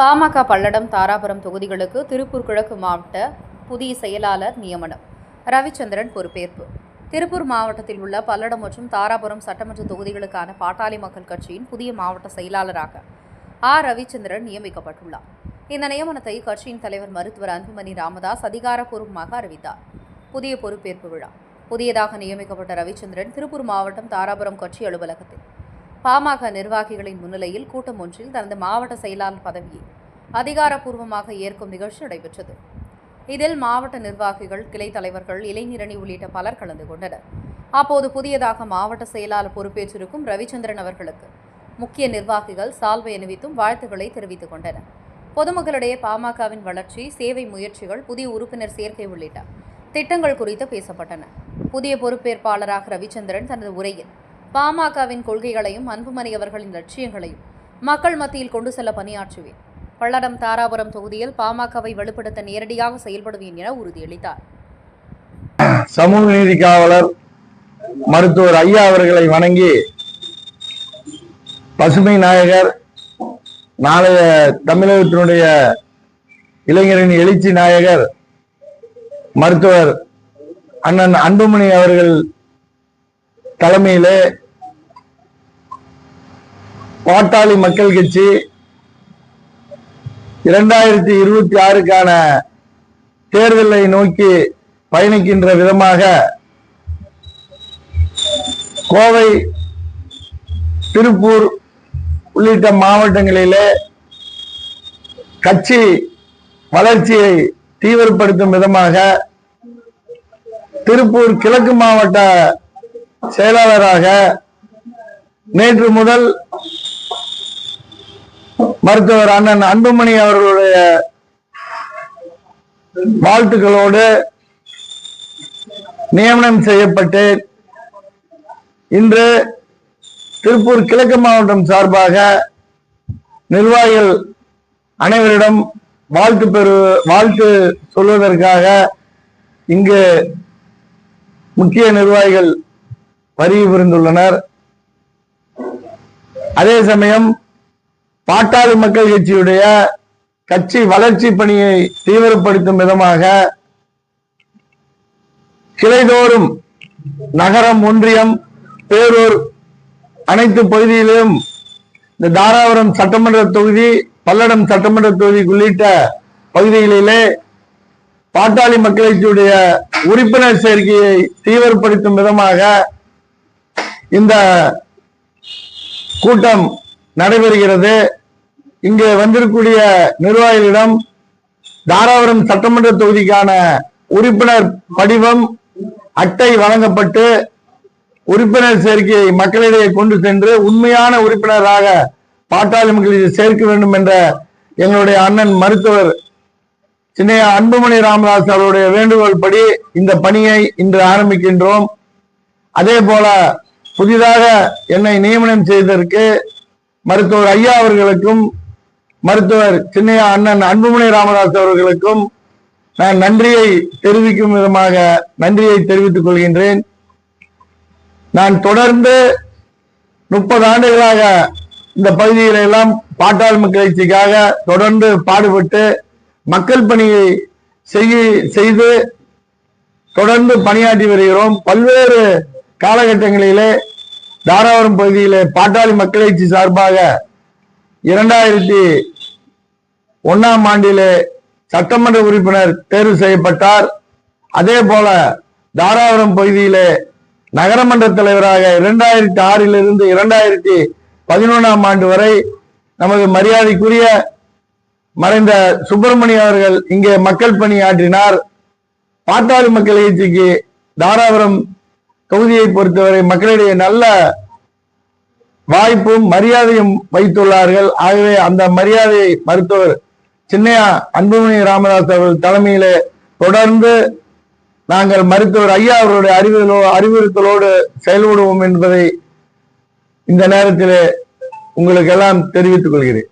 பாமக பல்லடம் தாராபுரம் தொகுதிகளுக்கு திருப்பூர் கிழக்கு மாவட்ட புதிய செயலாளர் நியமனம். ரவிச்சந்திரன் பொறுப்பேற்பு. திருப்பூர் மாவட்டத்தில் உள்ள பல்லடம் மற்றும் தாராபுரம் சட்டமன்ற தொகுதிகளுக்கான பாட்டாளி மக்கள் கட்சியின் புதிய மாவட்ட செயலாளராக ஆர் ரவிச்சந்திரன் நியமிக்கப்பட்டுள்ளார். இந்த நியமனத்தை கட்சியின் தலைவர் மருத்துவர் அன்புமணி ராமதாஸ் அதிகாரப்பூர்வமாக அறிவித்தார். புதிய பொறுப்பேற்பு விழா. புதியதாக நியமிக்கப்பட்ட ரவிச்சந்திரன் திருப்பூர் மாவட்டம் தாராபுரம் கட்சி அலுவலகத்தில் பாமக நிர்வாகிகளின் முன்னிலையில் கூட்டம் ஒன்றில் தனது மாவட்ட செயலாளர் பதவியை அதிகாரப்பூர்வமாக ஏற்கும் நிகழ்ச்சி நடைபெற்றது. இதில் மாவட்ட நிர்வாகிகள் கிளை தலைவர்கள் இளைஞரணி உள்ளிட்ட பலர் கலந்து கொண்டனர். அப்போது புதியதாக மாவட்ட செயலாளர் பொறுப்பேற்றிருக்கும் ரவிச்சந்திரன் அவர்களுக்கு முக்கிய நிர்வாகிகள் சால்வை அணிவித்தும் வாழ்த்துக்களை தெரிவித்துக் கொண்டனர். பொதுமக்களிடையே பாமகவின் வளர்ச்சி சேவை முயற்சிகள் புதிய உறுப்பினர் சேர்க்கை உள்ளிட்ட திட்டங்கள் குறித்து பேசப்பட்டன. புதிய பொறுப்பேற்பாளராக ரவிச்சந்திரன் தனது உரையில் பாமகவின் கொள்கைகளையும் அன்புமணி அவர்களின் லட்சியங்களையும் மக்கள் மத்தியில் கொண்டு செல்ல பணியாற்றுவேன். பல்லடம் தாராபுரம் தொகுதியில் பாமகவை வலுப்படுத்த நேரடியாக செயல்படுவேன் என உறுதியளித்தார். சமூக நீதி காவலர் மருத்துவர் ஐயா அவர்களை வணங்கி பசுமை நாயகர் நாளைய தமிழகத்தினுடைய இளைஞரின் எழுச்சி நாயகர் மருத்துவர் அண்ணன் அன்புமணி அவர்கள் தலைமையிலே பாட்டாளி மக்கள் கட்சி இரண்டாயிரத்தி இருபத்தி ஆறுக்கான தேர்தலை நோக்கி பயணிக்கின்ற விதமாக கோவை திருப்பூர் உள்ளிட்ட மாவட்டங்களிலே கட்சி வளர்ச்சியை தீவிரப்படுத்தும் விதமாக திருப்பூர் கிழக்கு மாவட்ட செயலாளராக நேற்று முதல் மருத்துவர் அண்ணன் அன்புமணி அவர்களுடைய வாழ்த்துக்களோடு நியமனம் செய்யப்பட்டு இன்று திருப்பூர் கிழக்கு மாவட்டம் சார்பாக நிர்வாகிகள் அனைவரிடம் வாழ்த்து பெறு வாழ்த்து சொல்வதற்காக இங்கு முக்கிய நிர்வாகிகள் வருகை புரிந்துள்ளனர். அதே சமயம் பாட்டாளி மக்கள் கட்சியுடைய கட்சி வளர்ச்சி பணியை தீவிரப்படுத்தும் விதமாக கிளைதோறும் நகரம் ஒன்றியம் பேரூர் அனைத்து பகுதியிலும் இந்த தாராபுரம் சட்டமன்ற தொகுதி பல்லடம் சட்டமன்ற தொகுதி உள்ளிட்ட பகுதிகளிலே பாட்டாளி மக்களுடைய உறுப்பினர் சேர்க்கையை தீவிரப்படுத்தும் விதமாக இந்த கூட்டம் நடைபெறுகிறது. இங்கே வந்திருக்கக்கூடிய நிர்வாகிகளிடம் தாராபுரம் சட்டமன்ற தொகுதிக்கான உறுப்பினர் படிவம் அட்டை வழங்கப்பட்டு உறுப்பினர் சேர்க்கையை மக்களிடையே கொண்டு சென்று உண்மையான உறுப்பினராக பாட்டாளி மக்களுக்கு சேர்க்க வேண்டும் என்ற எங்களுடைய அண்ணன் மருத்துவர் சின்னையா அன்புமணி ராமதாஸ் அவருடைய வேண்டுகோள் படி இந்த பணியை இன்று ஆரம்பிக்கின்றோம். அதே போல புதிதாக என்னை நியமனம் செய்ததற்கு மருத்துவர் ஐயா அவர்களுக்கும் மருத்துவர் சின்னையா அண்ணன் அன்புமணி ராமதாஸ் அவர்களுக்கும் நான் நன்றியை தெரிவிக்கும் விதமாக நன்றியை தெரிவித்துக் கொள்கின்றேன். நான் தொடர்ந்து முப்பது ஆண்டுகளாக இந்த பகுதியில எல்லாம் பாட்டாளி மக்களாட்சிக்காக தொடர்ந்து பாடுபட்டு மக்கள் பணியை செய்ய செய்து தொடர்ந்து பணியாற்றி வருகிறோம். பல்வேறு காலகட்டங்களிலே தாராபுரம் பகுதியிலே பாட்டாளி மக்களாட்சி சார்பாக இரண்டாயிரத்தி ஒன்னாம் ஆண்டிலே சட்டமன்ற உறுப்பினர் தேர்வு செய்யப்பட்டார். அதே போல தாராபுரம் பகுதியிலே நகரமன்ற தலைவராக இரண்டாயிரத்தி ஆறிலிருந்து இரண்டாயிரத்தி பதினொன்றாம் ஆண்டு வரை நமது மரியாதைக்குரிய மறைந்த சுப்பிரமணிய அவர்கள் இங்கே மக்கள் பணி ஆற்றினார் பாட்டாளி மக்கள் கட்சிக்கு தாராபுரம் தொகுதியை பொறுத்தவரை மக்களிடையே நல்ல வாய்ப்பும் மரியாதையும் வைத்துள்ளார்கள். ஆகவே அந்த மரியாதையை மருத்துவர் சின்னையா அன்புமணி ராமதாஸ் அவர்கள் தலைமையில தொடர்ந்து நாங்கள் மருத்துவர் ஐயா அவருடைய அறிவுகளோ அறிவுறுத்தலோடு செயல்படுவோம் என்பதை இந்த நேரத்தில் உங்களுக்கு எல்லாம் தெரிவித்துக் கொள்கிறேன்.